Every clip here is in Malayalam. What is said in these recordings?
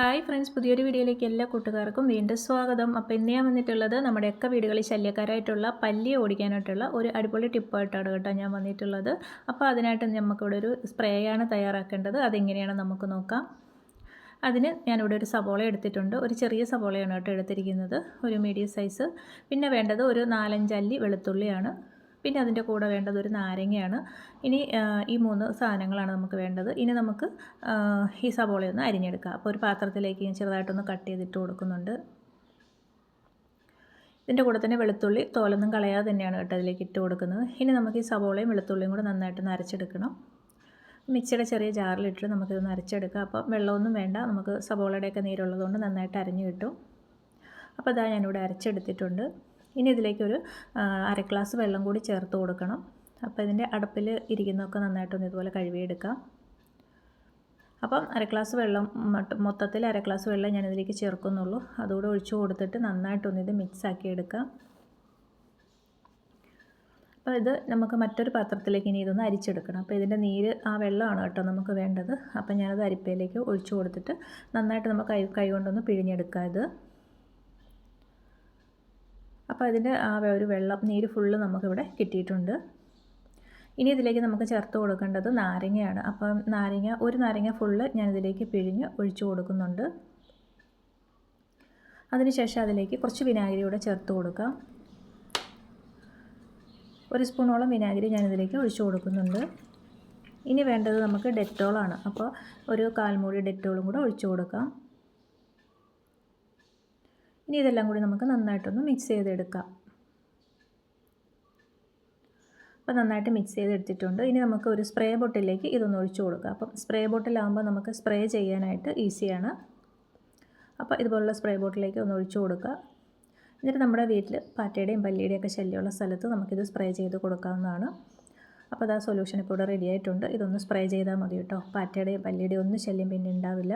ഹായ് ഫ്രണ്ട്സ് പുതിയൊരു വീഡിയോയിലേക്ക് എല്ലാ കൂട്ടുകാർക്കും വീണ്ടും സ്വാഗതം. അപ്പോൾ ഇന്ന് ഞാൻ വന്നിട്ടുള്ളത് നമ്മുടെയൊക്കെ വീടുകളിൽ ശല്യക്കാരായിട്ടുള്ള പല്ലി ഓടിക്കാനായിട്ടുള്ള ഒരു അടിപൊളി ടിപ്പായിട്ടാണ് കേട്ടോ ഞാൻ വന്നിട്ടുള്ളത്. അപ്പോൾ അതിനായിട്ട് നമുക്കിവിടെ ഒരു സ്പ്രേയാണ് തയ്യാറാക്കേണ്ടത്. അതെങ്ങനെയാണ് നമുക്ക് നോക്കാം. അതിന് ഞാനിവിടെ ഒരു സവോള എടുത്തിട്ടുണ്ട്. ഒരു ചെറിയ സവോളയാണ് കേട്ടോ എടുത്തിരിക്കുന്നത്. ഒരു മീഡിയം സൈസ്. പിന്നെ വേണ്ടത് ഒരു നാലഞ്ചല്ലി വെളുത്തുള്ളിയാണ്. പിന്നെ അതിന്റെ കൂടെ വേണ്ടത് ഒരു നാരങ്ങയാണ്. ഇനി ഈ മൂന്ന് സാധനങ്ങളാണ് നമുക്ക് വേണ്ടത്. ഇനി നമുക്ക് ഈ സബോളയൊന്ന് അരിഞ്ഞെടുക്കാം. അപ്പോൾ ഒരു പാത്രത്തിലേക്ക് ഞാൻ ചെറുതായിട്ടൊന്ന് കട്ട് ചെയ്തിട്ട് കൊടുക്കുന്നുണ്ട്. ഇതിന്റെ കൂടെ തന്നെ വെളുത്തുള്ളി തോലൊന്നും കളയാതെ തന്നെയാണ് കേട്ടോ അതിലേക്ക് ഇട്ട് കൊടുക്കുന്നത്. ഇനി നമുക്ക് ഈ സവോളയും വെളുത്തുള്ളിയും കൂടെ നന്നായിട്ട് അരച്ചെടുക്കണം. മിക്സിയുടെ ചെറിയ ജാറിലിട്ട് നമുക്കിതൊന്ന് അരച്ചെടുക്കാം. അപ്പം വെള്ളമൊന്നും വേണ്ട. നമുക്ക് സവോളയുടെയൊക്കെ നീരുള്ളതുകൊണ്ട് നന്നായിട്ട് അരഞ്ഞു കിട്ടും. അപ്പോൾ അതാ ഞാനിവിടെ അരച്ചെടുത്തിട്ടുണ്ട്. ഇനി ഇതിലേക്ക് ഒരു അര ഗ്ലാസ് വെള്ളം കൂടി ചേർത്ത് കൊടുക്കണം. അപ്പോൾ ഇതിന്റെ അടപ്പിൽ ഇരിക്കുന്നതൊക്കെ നന്നായിട്ടൊന്ന് ഇതുപോലെ കഴുകിയെടുക്കാം. അപ്പം അര ഗ്ലാസ് വെള്ളം മൊത്തത്തിൽ അര ഗ്ലാസ് വെള്ളം ഞാനിതിലേക്ക് ചേർക്കുന്നുള്ളൂ. അതുകൂടെ ഒഴിച്ചു കൊടുത്തിട്ട് നന്നായിട്ടൊന്ന് ഇത് മിക്സ് ആക്കി എടുക്കാം അപ്പോൾ ഇത് നമുക്ക് മറ്റൊരു പാത്രത്തിലേക്ക് ഇനി ഇതൊന്ന് അരിച്ചെടുക്കണം. അപ്പോൾ ഇതിന്റെ നീര് ആ വെള്ളമാണ് കേട്ടോ നമുക്ക് വേണ്ടത്. അപ്പോൾ ഞാനത് അരിപ്പയിലേക്ക് ഒഴിച്ചു കൊടുത്തിട്ട് നന്നായിട്ട് നമുക്ക് കൈ കൈ കൊണ്ടൊന്ന് പിഴിഞ്ഞെടുക്കാം ഇത്. അപ്പോൾ അതിന്റെ ആ ഒരു വെള്ളം നീര് ഫുള്ള് നമുക്കിവിടെ കിട്ടിയിട്ടുണ്ട്. ഇനി ഇതിലേക്ക് നമുക്ക് ചേർത്ത് കൊടുക്കേണ്ടത് നാരങ്ങയാണ്. അപ്പം നാരങ്ങ ഒരു നാരങ്ങ ഫുള്ള് ഞാനിതിലേക്ക് പിഴിഞ്ഞ് ഒഴിച്ചു കൊടുക്കുന്നുണ്ട്. അതിനുശേഷം അതിലേക്ക് കുറച്ച് വിനാഗിരി കൂടെ ചേർത്ത് കൊടുക്കാം. ഒരു സ്പൂണോളം വിനാഗിരി ഞാനിതിലേക്ക് ഒഴിച്ചു കൊടുക്കുന്നുണ്ട്. ഇനി വേണ്ടത് നമുക്ക് ഡെറ്റോളാണ്. അപ്പോൾ ഒരു കാൽമൂടി ഡെറ്റോളും കൂടെ ഒഴിച്ചു കൊടുക്കാം. ഇനി ഇതെല്ലാം കൂടി നമുക്ക് നന്നായിട്ടൊന്ന് മിക്സ് ചെയ്തെടുക്കാം. അപ്പോൾ നന്നായിട്ട് മിക്സ് ചെയ്തെടുത്തിട്ടുണ്ട്. ഇനി നമുക്ക് ഒരു സ്പ്രേ ബോട്ടിലേക്ക് ഇതൊന്ന് ഒഴിച്ചു കൊടുക്കാം. അപ്പം സ്പ്രേ ബോട്ടിലാകുമ്പോൾ നമുക്ക് സ്പ്രേ ചെയ്യാനായിട്ട് ഈസിയാണ് അപ്പോൾ ഇതുപോലുള്ള സ്പ്രേ ബോട്ടിലേക്ക് ഒന്ന് ഒഴിച്ചു കൊടുക്കുക എന്നിട്ട് നമ്മുടെ വീട്ടിൽ പാറ്റയുടെയും പല്ലിയുടെയും ഒക്കെ ശല്യമുള്ള സ്ഥലത്ത് നമുക്കിത് സ്പ്രേ ചെയ്ത് കൊടുക്കാവുന്നതാണ്. അപ്പോൾ അത് ആ സൊല്യൂഷൻ ഇപ്പോൾ ഇവിടെ റെഡി ആയിട്ടുണ്ട്. ഇതൊന്ന് സ്പ്രേ ചെയ്താൽ മതി കേട്ടോ. പാറ്റയുടെയും പല്ലിയുടെയും ഒന്നും ശല്യം പിന്നെ ഉണ്ടാവില്ല.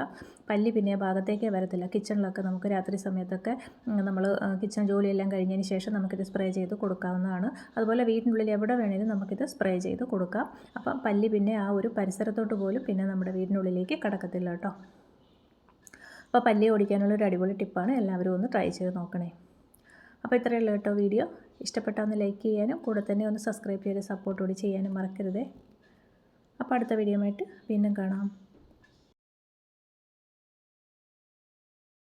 പല്ലി പിന്നെ ഭാഗത്തേക്കേ വരത്തില്ല. കിച്ചണിലൊക്കെ നമുക്ക് രാത്രി സമയത്തൊക്കെ നമ്മൾ കിച്ചൺ ജോലിയെല്ലാം കഴിഞ്ഞതിന് ശേഷം നമുക്കിത് സ്പ്രേ ചെയ്ത് കൊടുക്കാവുന്നതാണ്. അതുപോലെ വീട്ടിനുള്ളിൽ എവിടെ വേണേലും നമുക്കിത് സ്പ്രേ ചെയ്ത് കൊടുക്കാം. അപ്പം പല്ലി പിന്നെ ആ ഒരു പരിസരത്തോട്ട് പോലും പിന്നെ നമ്മുടെ വീടിനുള്ളിലേക്ക് കടക്കത്തില്ല കേട്ടോ. അപ്പോൾ പല്ലി ഓടിക്കാനുള്ള ഒരു അടിപൊളി ടിപ്പാണ് എല്ലാവരും ഒന്ന് ട്രൈ ചെയ്ത് നോക്കണേ. അപ്പോൾ ഇത്രയേ ഉള്ളൂ കേട്ടോ വീഡിയോ ഇഷ്ടപ്പെട്ടാൽ ഒന്ന് ലൈക്ക് ചെയ്യാനും കൂടെ തന്നെ ഒന്ന് സബ്സ്ക്രൈബ് ചെയ്ത് സപ്പോർട്ട് കൂടി ചെയ്യാനും മറക്കരുതേ. അപ്പോൾ അടുത്ത വീഡിയോ ആയിട്ട് വീണ്ടും കാണാം.